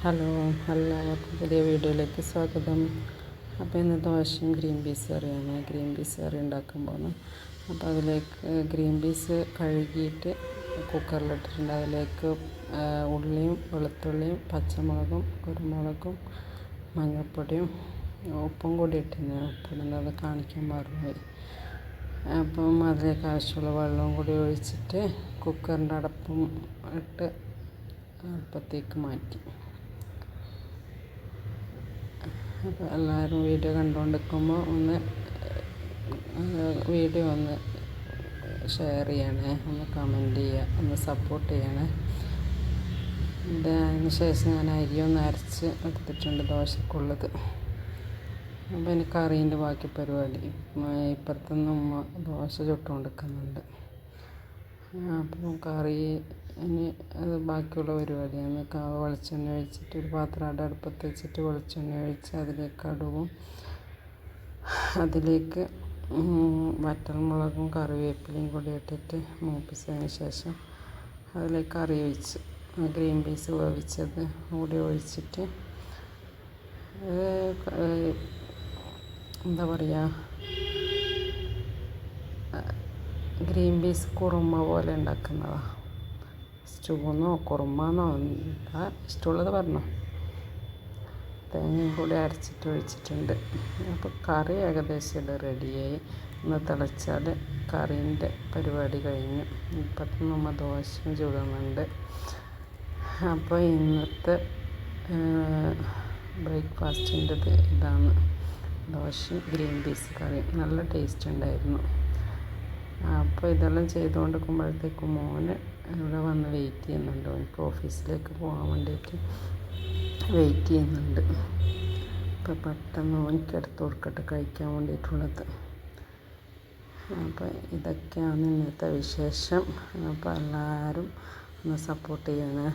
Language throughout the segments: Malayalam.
ഹലോ എല്ലാവർക്കും പുതിയ വീഡിയോയിലേക്ക് സ്വാഗതം. അപ്പോൾ ഇന്ന് ദോശയും ഗ്രീൻ പീസ് കറിയാണ്. ഗ്രീൻ പീസ് കറി ഉണ്ടാക്കാൻ പോകുന്നത് അപ്പോൾ അതിലേക്ക് ഗ്രീൻ പീസ് കഴുകിയിട്ട് കുക്കറിലിട്ടിട്ടുണ്ട്. അതിലേക്ക് ഉള്ളിയും വെളുത്തുള്ളിയും പച്ചമുളകും കുരുമുളകും മഞ്ഞൾപ്പൊടിയും ഉപ്പും കൂടി ഇട്ടിരുന്നു ഉപ്പിടുന്നത് കാണിക്കാൻ മറന്നുപോയി. അപ്പം അതിലേക്ക് ആവശ്യമുള്ള വെള്ളവും കൂടി ഒഴിച്ചിട്ട് കുക്കറിന്റെ അടപ്പും ഇട്ട് അടുപ്പത്തേക്ക് മാറ്റി. അപ്പോൾ എല്ലാവരും വീഡിയോ കണ്ടുകൊണ്ടിരിക്കുമ്പോൾ ഒന്ന് വീഡിയോ ഒന്ന് ഷെയർ ചെയ്യണേ ഒന്ന് കമന്റ് ചെയ്യുക ഒന്ന് സപ്പോർട്ട് ചെയ്യണേ. ഇത് അതിന് ശേഷം ഞാൻ അരി ഒന്ന് അരച്ച് എടുത്തിട്ടുണ്ട് ദോശക്കുള്ളത്. അപ്പോൾ എനിക്ക് കറീന്റെ ബാക്കി പരിപാടി. ഇപ്പുറത്തുനിന്ന് ഉമ്മ ദോശ ചുട്ടുകൊണ്ടിരിക്കുന്നുണ്ട്. അപ്പോൾ കറി ഇനി അത് ബാക്കിയുള്ള പരിപാടിയാണ്. വെളിച്ചെണ്ണ ഒഴിച്ചിട്ട് ഒരു പാത്രം അടുപ്പത്ത് വെച്ചിട്ട് വെളിച്ചെണ്ണ ഒഴിച്ച് അതിലേക്ക് കടുകും അതിലേക്ക് വറ്റൽമുളകും കറിവേപ്പിലയും കൂടി ഇട്ടിട്ട് മൂപ്പിച്ചതിന് ശേഷം അതിലേക്ക് കറി ഒഴിച്ച് ഗ്രീൻ പീസ് വേവിച്ചത് കൂടി ഒഴിച്ചിട്ട് എന്താ പറയുക ഗ്രീൻ പീസ് കുറുമ പോലെ ഉണ്ടാക്കുന്നതാണ് സ്റ്റൂന്നോ കുറുമാന്നോ എന്താ ഇഷ്ടമുള്ളത് പറഞ്ഞോ. തേങ്ങയും കൂടി അരച്ചിട്ട് ഒഴിച്ചിട്ടുണ്ട്. അപ്പോൾ കറി ഏകദേശം ഇവിടെ റെഡിയായി ഒന്ന് തിളച്ചാൽ കറീന്റെ പരിപാടി കഴിഞ്ഞു. ഇപ്പം നമ്മൾ ദോശയും ചുടുന്നുണ്ട്. അപ്പോൾ ഇന്നത്തെ ബ്രേക്ക്ഫാസ്റ്റിന്റെ ഇതാണ്. ദോശയും ഗ്രീൻ പീസ് കറിയും. നല്ല ടേസ്റ്റ് ഉണ്ടായിരുന്നു. അപ്പോൾ ഇതെല്ലാം ചെയ്തുകൊണ്ട് നിൽക്കുമ്പോഴത്തേക്കും മോന് ഇവിടെ വന്ന് വെയിറ്റ് ചെയ്യുന്നുണ്ട്. എനിക്ക് ഓഫീസിലേക്ക് പോകാൻ വേണ്ടിയിട്ട് വെയിറ്റ് ചെയ്യുന്നുണ്ട്. അപ്പോൾ പെട്ടെന്ന് എനിക്ക് എടുത്ത് കൊടുക്കട്ടെ കഴിക്കാൻ വേണ്ടിയിട്ടുള്ളത്. അപ്പോൾ ഇതൊക്കെയാണ് ഇന്നത്തെ വിശേഷം. അപ്പോൾ എല്ലാവരും ഒന്ന് സപ്പോർട്ട് ചെയ്യണേ.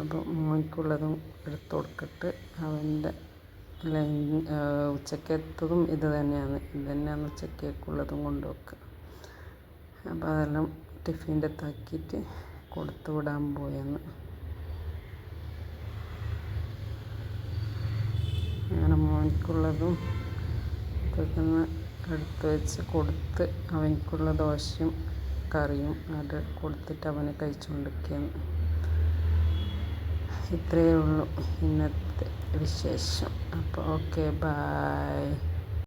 അപ്പോൾ മോനിക്കുള്ളതും എടുത്തു കൊടുക്കട്ട്. അവന്റെ ഉച്ചക്കത്തതും ഇത് തന്നെയാണ്. ഇത് തന്നെയാണ് ഉച്ചക്കേക്കുള്ളതും കൊണ്ടുവെക്കുക. അപ്പം അതെല്ലാം ടിഫിന്റെ താക്കിയിട്ട് കൊടുത്തു വിടാൻ പോയെന്ന്. അങ്ങനെ മോനിക്കുള്ളതും ഇതൊക്കെ എടുത്ത് വെച്ച് കൊടുത്ത് അവനിക്കുള്ള ദോശയും കറിയും അത് കൊടുത്തിട്ട് അവനെ കഴിച്ചുകൊണ്ടിരിക്കുകയാണ്. ഇത്രയേ ഉള്ളൂ. ഇന്നത്തെ വിശേഷം. അപ്പോൾ ഓക്കെ ബായ്